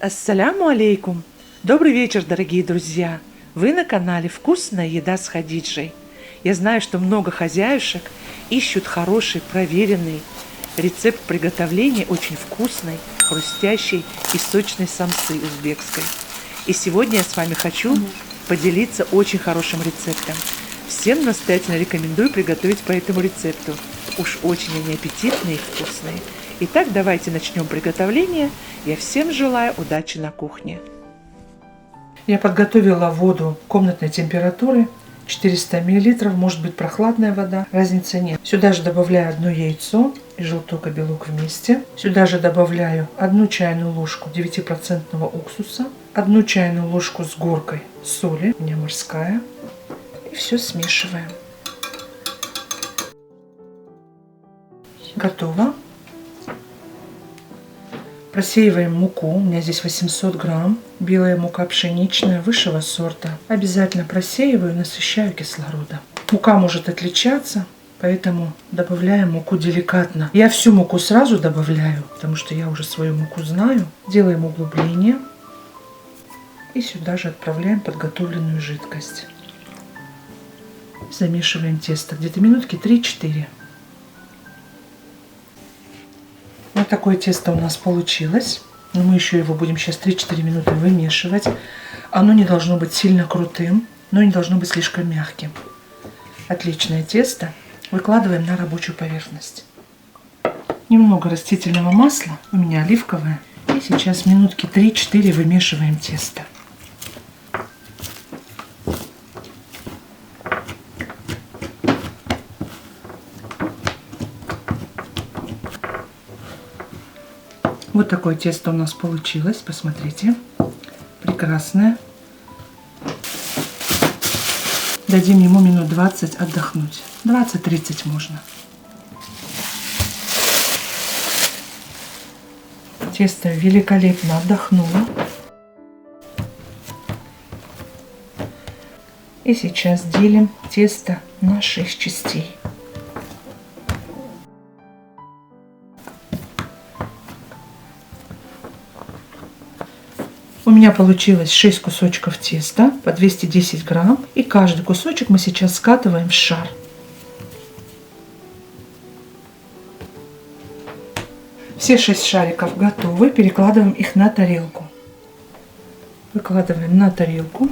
Ассаляму алейкум! Добрый вечер, дорогие друзья! Вы на канале «Вкусная еда с Хадиджей». Я знаю, что много хозяюшек ищут хороший, проверенный рецепт приготовления очень вкусной, хрустящей и сочной самсы узбекской. И сегодня я с вами хочу поделиться очень хорошим рецептом. Всем настоятельно рекомендую приготовить по этому рецепту. Уж очень они аппетитные и вкусные. Итак, давайте начнем приготовление. Я всем желаю удачи на кухне. Я подготовила воду комнатной температуры 400 мл, может быть прохладная вода, разницы нет. Сюда же добавляю одно яйцо и желток и белок вместе. Сюда же добавляю одну чайную ложку 9% уксуса, одну чайную ложку с горкой соли, у меня морская. И все смешиваем. Готово. Просеиваем муку. У меня здесь 800 грамм. Белая мука пшеничная высшего сорта. Обязательно просеиваю, насыщаю кислородом. Мука может отличаться, поэтому добавляем муку деликатно. Я всю муку сразу добавляю, потому что я уже свою муку знаю. Делаем углубление. И сюда же отправляем подготовленную жидкость. Замешиваем тесто где-то минутки 3-4. Вот такое тесто у нас получилось. Но мы еще его будем сейчас 3-4 минуты вымешивать. Оно не должно быть сильно крутым, но не должно быть слишком мягким. Отличное тесто. Выкладываем на рабочую поверхность. Немного растительного масла, у меня оливковое. И сейчас минутки 3-4 вымешиваем тесто. Вот такое тесто у нас получилось. Посмотрите. Прекрасное. Дадим ему минут 20 отдохнуть. 20-30 можно. Тесто великолепно отдохнуло. И сейчас делим тесто на 6 частей. У меня получилось 6 кусочков теста по 210 грамм. И каждый кусочек мы сейчас скатываем в шар. Все 6 шариков готовы. Перекладываем их на тарелку. Выкладываем на тарелку.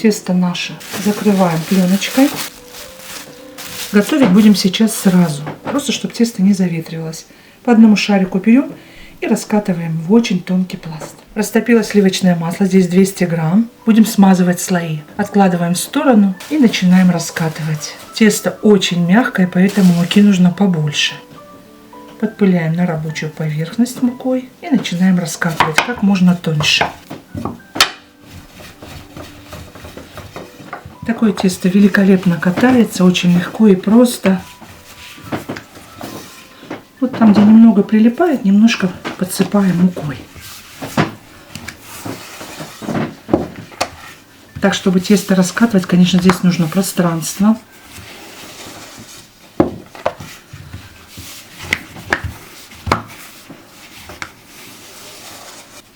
Тесто наше закрываем пленочкой. Готовить будем сейчас сразу. Просто чтобы тесто не заветривалось. По одному шарику берем и раскатываем в очень тонкий пласт. Растопилось сливочное масло, здесь 200 грамм. Будем смазывать слои. Откладываем в сторону и начинаем раскатывать. Тесто очень мягкое, поэтому муки нужно побольше. Подпыляем на рабочую поверхность мукой и начинаем раскатывать как можно тоньше. Такое тесто великолепно катается, очень легко и просто. Вот там, где немного прилипает, немножко подсыпаем мукой. Так, чтобы тесто раскатывать, конечно, здесь нужно пространство.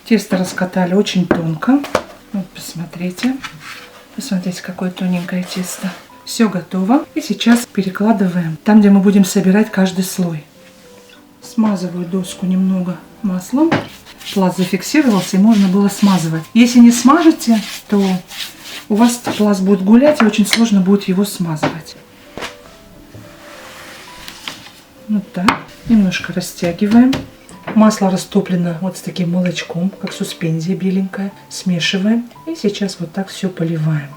Тесто раскатали очень тонко. Вот, посмотрите. Посмотрите, какое тоненькое тесто. Все готово. И сейчас перекладываем там, где мы будем собирать каждый слой. Смазываю доску немного маслом. Пласт зафиксировался и можно было смазывать. Если не смажете, то у вас пласт будет гулять и очень сложно будет его смазывать. Вот так. Немножко растягиваем. Масло растоплено вот с таким молочком, как суспензия беленькая. Смешиваем. И сейчас вот так все поливаем.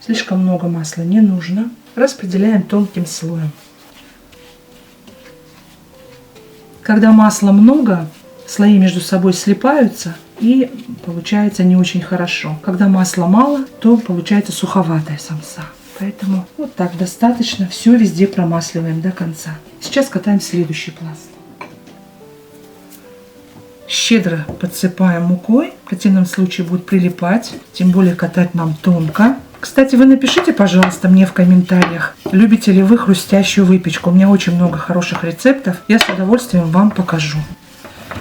Слишком много масла не нужно. Распределяем тонким слоем. Когда масла много, слои между собой слипаются и получается не очень хорошо. Когда масла мало, то получается суховатая самса. Поэтому вот так достаточно. Все везде промасливаем до конца. Сейчас катаем следующий пласт. Щедро подсыпаем мукой. В противном случае будет прилипать. Тем более катать нам тонко. Кстати, вы напишите, пожалуйста, мне в комментариях, любите ли вы хрустящую выпечку. У меня очень много хороших рецептов. Я с удовольствием вам покажу.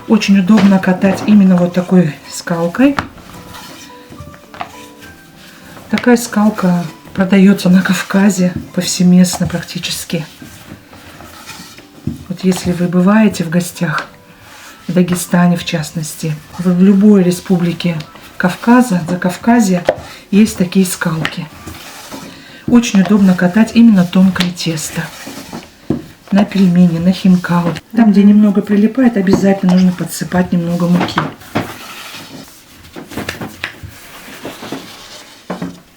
Очень удобно катать именно вот такой скалкой. Такая скалка продается на Кавказе повсеместно практически. Вот если вы бываете в гостях, в Дагестане в частности, в любой республике Кавказа, за Кавказе есть такие скалки. Очень удобно катать именно тонкое тесто. На пельмени, на хинкал. Там, где немного прилипает, обязательно нужно подсыпать немного муки.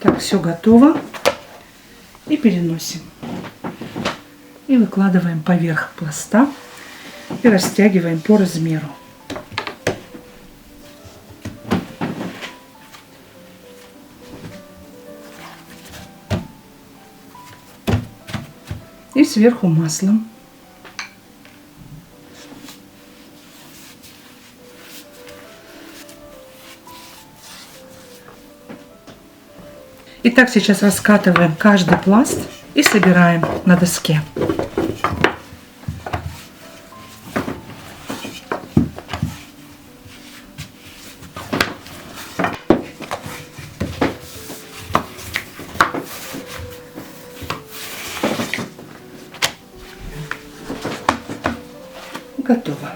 Так, все готово. И переносим. И выкладываем поверх пласта и растягиваем по размеру. И сверху маслом. Итак, сейчас раскатываем каждый пласт и собираем на доске. Готово.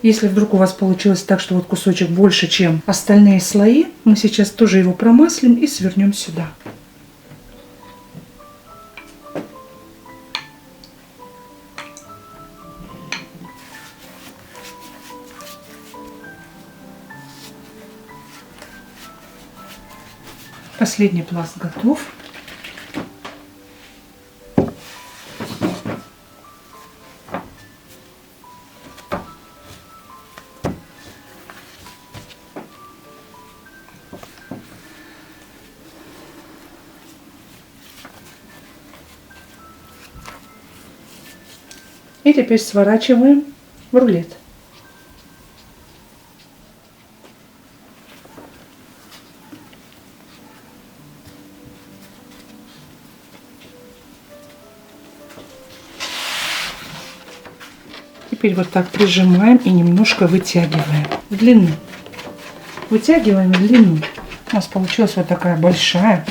Если вдруг у вас получилось так, что вот кусочек больше, чем остальные слои, мы сейчас тоже его промаслим и свернем сюда. Последний пласт готов. И теперь сворачиваем в рулет. Теперь вот так прижимаем и немножко вытягиваем в длину. Вытягиваем в длину. У нас получилась вот такая большая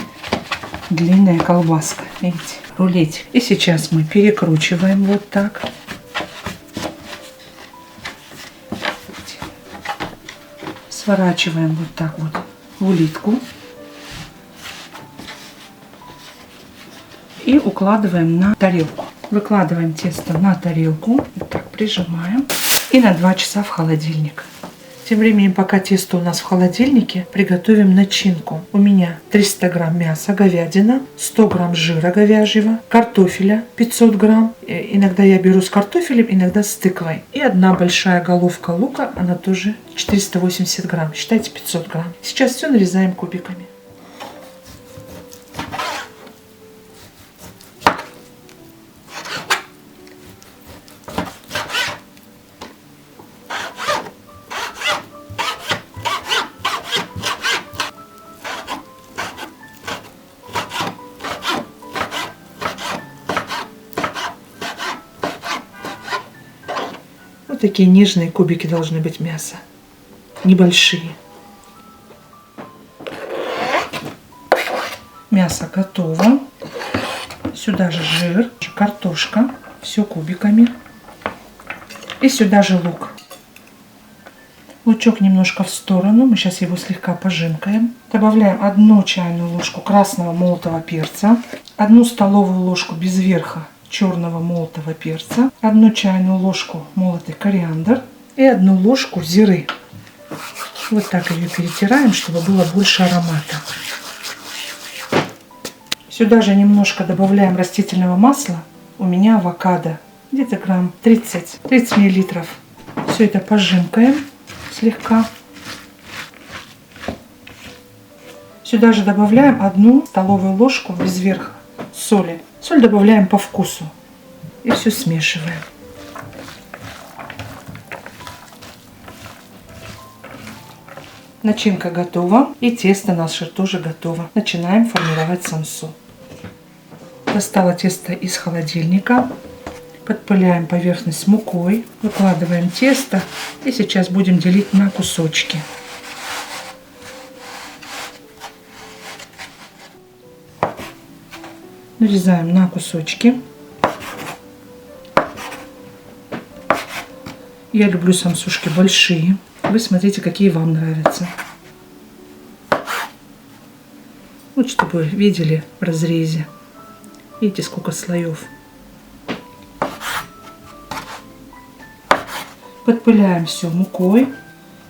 длинная колбаска. Видите, рулетик. И сейчас мы перекручиваем вот так. Сворачиваем вот так вот в улитку. И укладываем на тарелку. Выкладываем тесто на тарелку, вот прижимаем и на 2 часа в холодильник. Тем временем, пока тесто у нас в холодильнике, приготовим начинку. У меня 300 грамм мяса, говядина, 100 грамм жира говяжьего, картофеля 500 грамм. Э, иногда я беру с картофелем, иногда с тыквой. И одна большая головка лука, она тоже 480 грамм. Считайте 500 грамм. Сейчас все нарезаем кубиками. Такие нежные кубики должны быть мяса. Небольшие. Мясо готово. Сюда же жир, картошка. Все кубиками. И сюда же лук. Лучок немножко в сторону. Мы сейчас его слегка пожимкаем. Добавляем одну чайную ложку красного молотого перца. Одну столовую ложку без верха черного молотого перца, одну чайную ложку молотый кориандр и одну ложку зиры. Вот так ее перетираем, чтобы было больше аромата. Сюда же немножко добавляем растительного масла. У меня авокадо, где-то грамм 30, 30 миллилитров. Все это пожимкаем слегка. Сюда же добавляем одну столовую ложку без верха соли. Соль добавляем по вкусу. И все смешиваем. Начинка готова и тесто наше тоже готово. Начинаем формировать самсу. Достала тесто из холодильника. Подпыляем поверхность мукой. Выкладываем тесто и сейчас будем делить на кусочки. Нарезаем на кусочки. Я люблю самсушки большие. Вы смотрите, какие вам нравятся. Вот чтобы видели в разрезе. Видите, сколько слоев. Подпыляем все мукой.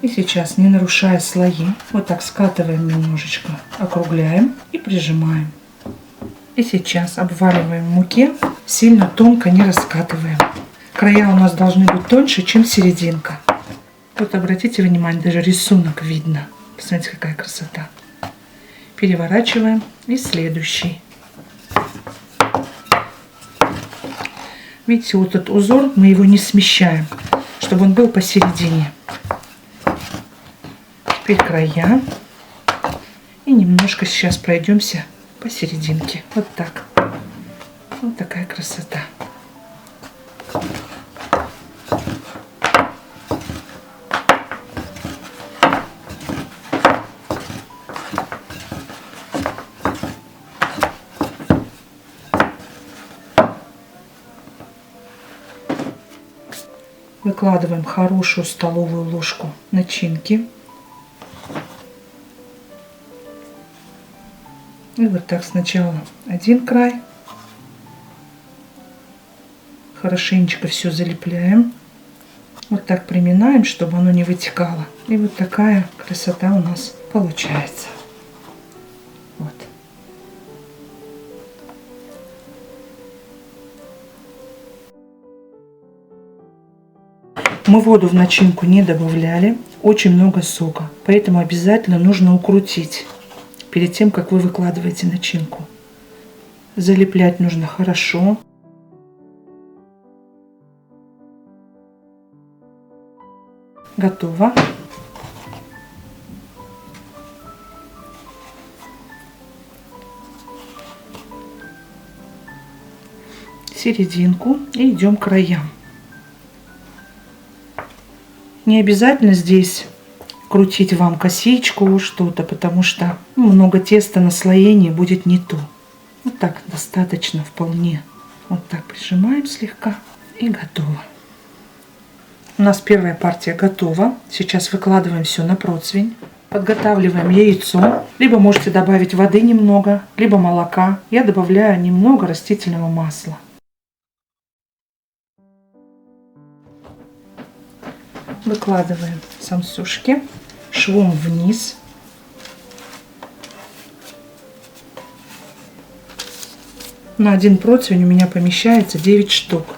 И сейчас, не нарушая слои, вот так скатываем немножечко, округляем и прижимаем. И сейчас обваливаем в муке, сильно тонко не раскатываем. Края у нас должны быть тоньше, чем серединка. Вот обратите внимание, даже рисунок видно. Посмотрите, какая красота. Переворачиваем. И следующий. Видите, вот этот узор, мы его не смещаем, чтобы он был посередине. Теперь края. И немножко сейчас пройдемся посерединке. Вот так. Вот такая красота. Выкладываем хорошую столовую ложку начинки. И вот так сначала один край. Хорошенечко все залепляем. Вот так приминаем, чтобы оно не вытекало. И вот такая красота у нас получается. Вот. Мы воду в начинку не добавляли. Очень много сока. Поэтому обязательно нужно укрутить перед тем, как вы выкладываете начинку. Залеплять нужно хорошо. Готово. Серединку и идем к краям. Не обязательно здесь крутить вам косичку, что-то, потому что ну, много теста наслоения будет не то. Вот так достаточно вполне. Вот так прижимаем слегка и готово. У нас первая партия готова. Сейчас выкладываем все на противень. Подготавливаем яйцо. Либо можете добавить воды немного, либо молока. Я добавляю немного растительного масла. Выкладываем самсушки швом вниз. На один противень у меня помещается 9 штук.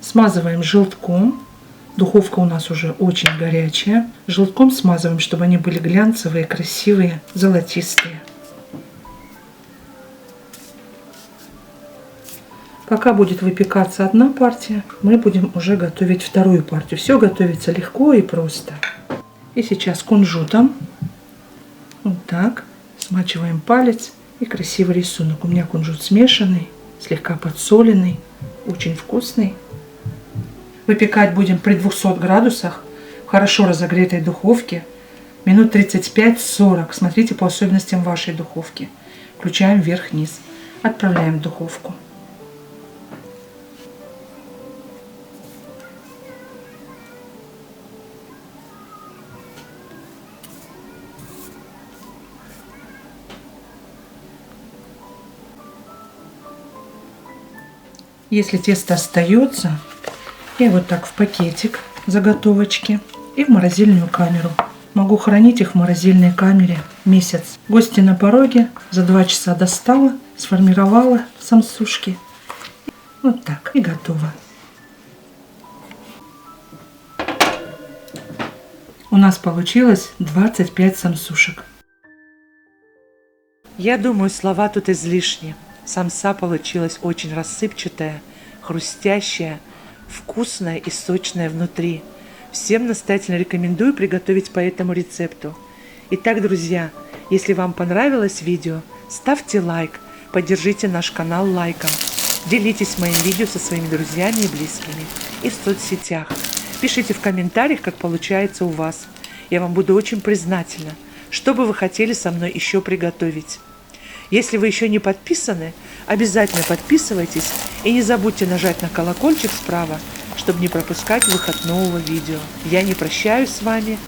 Смазываем желтком. Духовка у нас уже очень горячая. Желтком смазываем, чтобы они были глянцевые, красивые, золотистые. Пока будет выпекаться одна партия, мы будем уже готовить вторую партию. Все готовится легко и просто. И сейчас кунжутом. Вот так. Смачиваем палец. И красивый рисунок. У меня кунжут смешанный, слегка подсоленный, очень вкусный. Выпекать будем при 200 градусах в хорошо разогретой духовке минут 35-40. Смотрите по особенностям вашей духовки. Включаем вверх-вниз. Отправляем в духовку. Если тесто остается, я вот так в пакетик заготовочки и в морозильную камеру. Могу хранить их в морозильной камере месяц. Гости на пороге за два часа достала, сформировала самсушки. Вот так и готово. У нас получилось 25 самсушек. Я думаю, слова тут излишни. Самса получилась очень рассыпчатая, хрустящая, вкусная и сочная внутри. Всем настоятельно рекомендую приготовить по этому рецепту. Итак, друзья, если вам понравилось видео, ставьте лайк, поддержите наш канал лайком, делитесь моим видео со своими друзьями и близкими и в соцсетях. Пишите в комментариях, как получается у вас. Я вам буду очень признательна. Что бы вы хотели со мной еще приготовить? Если вы еще не подписаны, обязательно подписывайтесь и не забудьте нажать на колокольчик справа, чтобы не пропускать выход нового видео. Я не прощаюсь с вами,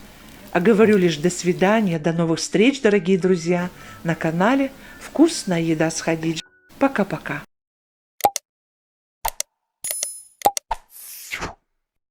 а говорю лишь до свидания, до новых встреч, дорогие друзья, на канале «Вкусная еда с Хадиджей». Пока-пока.